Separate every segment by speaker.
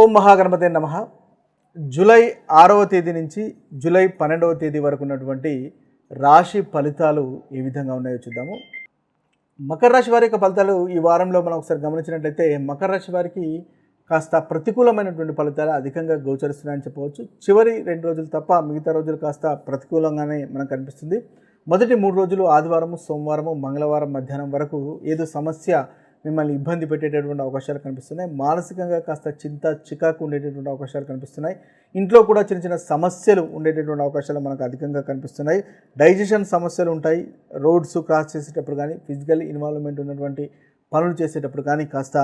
Speaker 1: ఓం మహాగణపతి నమ జూలై ఆరవ తేదీ నుంచి జూలై పన్నెండవ తేదీ వరకు ఉన్నటువంటి రాశి ఫలితాలు ఏ విధంగా ఉన్నాయో చూద్దాము మకర రాశి వారి యొక్క ఫలితాలు ఈ వారంలో మనం ఒకసారి గమనించినట్లయితే మకర రాశి వారికి కాస్త ప్రతికూలమైనటువంటి ఫలితాలు అధికంగా గోచరిస్తున్నాయని చెప్పవచ్చు చివరి రెండు రోజులు తప్ప మిగతా రోజులు కాస్త ప్రతికూలంగానే మనకు కనిపిస్తుంది మొదటి మూడు రోజులు ఆదివారము సోమవారము మంగళవారం మధ్యాహ్నం వరకు ఏదో సమస్య మిమ్మల్ని ఇబ్బంది పెట్టేటటువంటి అవకాశాలు కనిపిస్తున్నాయి మానసికంగా కాస్త చింత చికాకు ఉండేటటువంటి అవకాశాలు కనిపిస్తున్నాయి ఇంట్లో కూడా చిన్న చిన్న సమస్యలు ఉండేటటువంటి అవకాశాలు మనకు అధికంగా కనిపిస్తున్నాయి డైజెషన్ సమస్యలు ఉంటాయి రోడ్స్ క్రాస్ చేసేటప్పుడు కానీ ఫిజికల్ ఇన్వాల్వ్మెంట్ ఉన్నటువంటి పనులు చేసేటప్పుడు కానీ కాస్త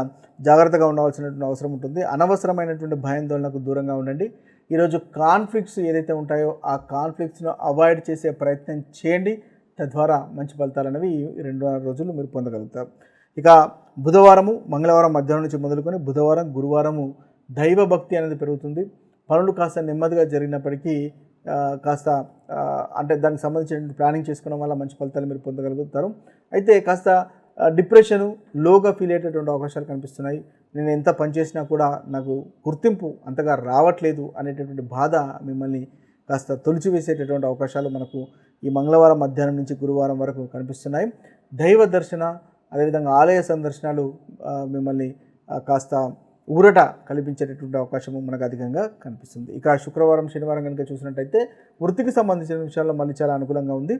Speaker 1: జాగ్రత్తగా ఉండవలసినటువంటి అవసరం ఉంటుంది అనవసరమైనటువంటి భయాందోళనకు దూరంగా ఉండండి ఈరోజు కాన్ఫ్లిక్ట్స్ ఏదైతే ఉంటాయో ఆ కాన్ఫ్లిక్ట్స్ను అవాయిడ్ చేసే ప్రయత్నం చేయండి తద్వారా మంచి ఫలితాలు అనేవి రెండు రోజులు మీరు పొందగలుగుతారు ఇక బుధవారము మంగళవారం మధ్యాహ్నం నుంచి మొదలుకొని బుధవారం గురువారము దైవ భక్తి అనేది పెరుగుతుంది పనులు కాస్త నెమ్మదిగా జరిగినప్పటికీ కాస్త అంటే దానికి సంబంధించిన ప్లానింగ్ చేసుకోవడం వల్ల మంచి ఫలితాలు మీరు పొందగలుగుతారు అయితే కాస్త డిప్రెషను లోగా ఫీల్ అయ్యేటటువంటి అవకాశాలు కనిపిస్తున్నాయి నేను ఎంత పనిచేసినా కూడా నాకు గుర్తింపు అంతగా రావట్లేదు అనేటటువంటి బాధ మిమ్మల్ని కాస్త తొలిచివేసేటటువంటి అవకాశాలు మనకు ఈ మంగళవారం మధ్యాహ్నం నుంచి గురువారం వరకు కనిపిస్తున్నాయి దైవ దర్శన అదేవిధంగా ఆలయ సందర్శనాలు మిమ్మల్ని కాస్త ఊరట కల్పించేటటువంటి అవకాశము మనకు అధికంగా కనిపిస్తుంది ఇక శుక్రవారం శనివారం కనుక చూసినట్టయితే వృత్తికి సంబంధించిన విషయాల్లో మళ్ళీ చాలా అనుకూలంగా ఉంది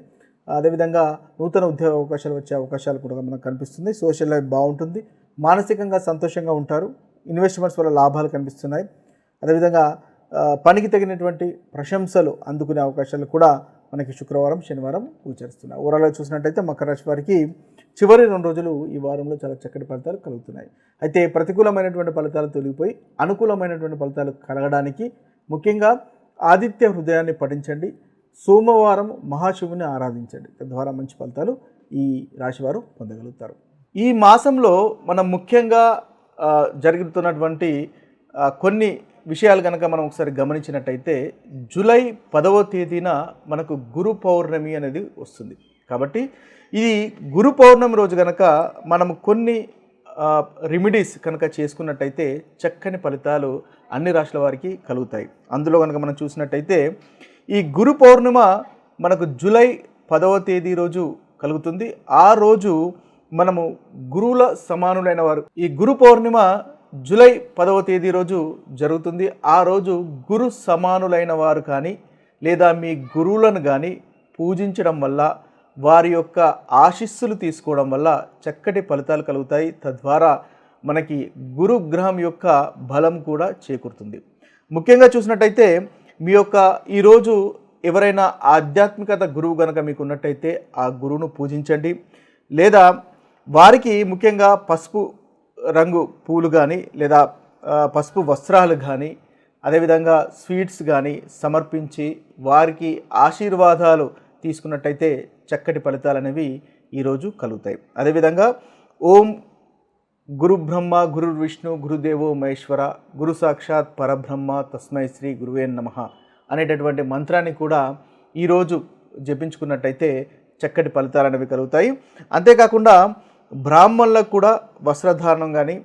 Speaker 1: అదేవిధంగా నూతన ఉద్యోగ అవకాశాలు వచ్చే అవకాశాలు కూడా మనకు కనిపిస్తుంది సోషల్ లైఫ్ బాగుంటుంది మానసికంగా సంతోషంగా ఉంటారు ఇన్వెస్ట్మెంట్స్ వల్ల లాభాలు కనిపిస్తున్నాయి అదేవిధంగా పనికి తగినటువంటి ప్రశంసలు అందుకునే అవకాశాలు కూడా మనకి శుక్రవారం శనివారం గోచరిస్తున్నాయి ఓవరాల్గా చూసినట్టయితే మకర రాశి వారికి చివరి రెండు రోజులు ఈ వారంలో చాలా చక్కటి ఫలితాలు కలుగుతున్నాయి అయితే ప్రతికూలమైనటువంటి ఫలితాలు తొలగిపోయి అనుకూలమైనటువంటి ఫలితాలు కలగడానికి ముఖ్యంగా ఆదిత్య హృదయాన్ని పఠించండి సోమవారం మహాశివుని ఆరాధించండి తద్వారా మంచి ఫలితాలు ఈ రాశివారు పొందగలుగుతారు ఈ మాసంలో మనం ముఖ్యంగా జరుగుతున్నటువంటి కొన్ని విషయాలు కనుక మనం ఒకసారి గమనించినట్టయితే జూలై పదవ తేదీన మనకు గురు పౌర్ణమి అనేది వస్తుంది కాబట్టి ఇది గురు పౌర్ణమి రోజు కనుక మనం కొన్ని రెమెడీస్ కనుక చేసుకున్నట్టయితే చక్కని ఫలితాలు అన్ని రాష్ట్రాల వారికి కలుగుతాయి అందులో కనుక మనం చూసినట్టయితే ఈ గురు పౌర్ణిమ మనకు జూలై పదవ తేదీ రోజు కలుగుతుంది ఆ రోజు మనము గురువుల సమానులైన వారు ఈ గురు పౌర్ణిమ జూలై పదవ తేదీ రోజు జరుగుతుంది ఆ రోజు గురు సమానులైన వారు కానీ లేదా మీ గురువులను కానీ పూజించడం వల్ల వారి యొక్క ఆశీస్సులు తీసుకోవడం వల్ల చక్కటి ఫలితాలు కలుగుతాయి తద్వారా మనకి గురుగ్రహం యొక్క బలం కూడా చేకూరుతుంది ముఖ్యంగా చూసినట్టయితే మీ యొక్క ఈరోజు ఎవరైనా ఆధ్యాత్మికత గురువు కనుక మీకు ఉన్నట్టయితే ఆ గురువును పూజించండి లేదా వారికి ముఖ్యంగా పసుపు రంగు పూలు కానీ లేదా పసుపు వస్త్రాలు కానీ అదేవిధంగా స్వీట్స్ కానీ సమర్పించి వారికి ఆశీర్వాదాలు తీసుకున్నట్టయితే చక్కటి ఫలితాలు అనేవి ఈరోజు కలుగుతాయి అదేవిధంగా ఓం గురు బ్రహ్మ గురు విష్ణు గురుదేవో మహేశ్వర గురు సాక్షాత్ పరబ్రహ్మ తస్మై శ్రీ గురువే నమ అనేటటువంటి మంత్రాన్ని కూడా ఈరోజు జపించుకున్నట్టయితే చక్కటి ఫలితాలు అనేవి కలుగుతాయి అంతేకాకుండా బ్రాహ్మణులకు కూడా వస్త్రధారణం కానీ